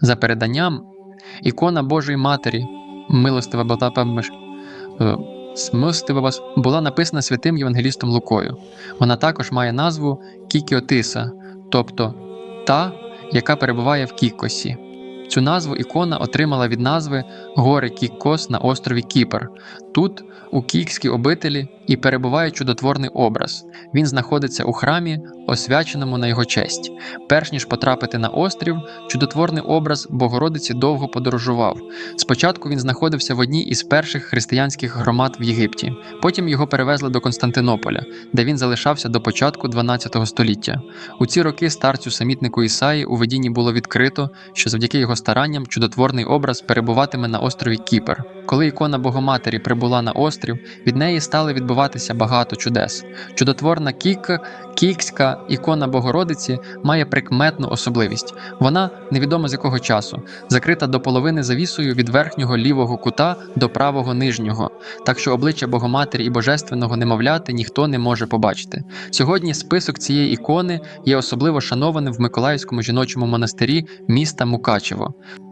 За переданням, ікона Божої Матері, милостива була е, смилостива вас, була написана святим Євангелістом Лукою. Вона також має назву Кікіотиса, тобто та, яка перебуває в Кікосі. Цю назву ікона отримала від назви гори Кікос на острові Кіпр. Тут, у Кікській обителі, і перебуває чудотворний образ. Він знаходиться у храмі, освяченому на його честь. Перш ніж потрапити на острів, чудотворний образ Богородиці довго подорожував. Спочатку він знаходився в одній із перших християнських громад в Єгипті. Потім його перевезли до Константинополя, де він залишався до початку 12 століття. У ці роки старцю самітнику Ісаї у видінні було відкрито, що завдяки його старанням чудотворний образ перебуватиме на острові Кіпр. Коли ікона Богоматері прибула на острів, від неї стали відбуватися багато чудес. Чудотворна кіка, кікська ікона Богородиці має прикметну особливість. Вона невідомо з якого часу, закрита до половини завісою від верхнього лівого кута до правого нижнього, так що обличчя Богоматері і божественного немовляти ніхто не може побачити. Сьогодні список цієї ікони є особливо шанованим в Миколаївському жіночому монастирі міста Мукачево. Thema.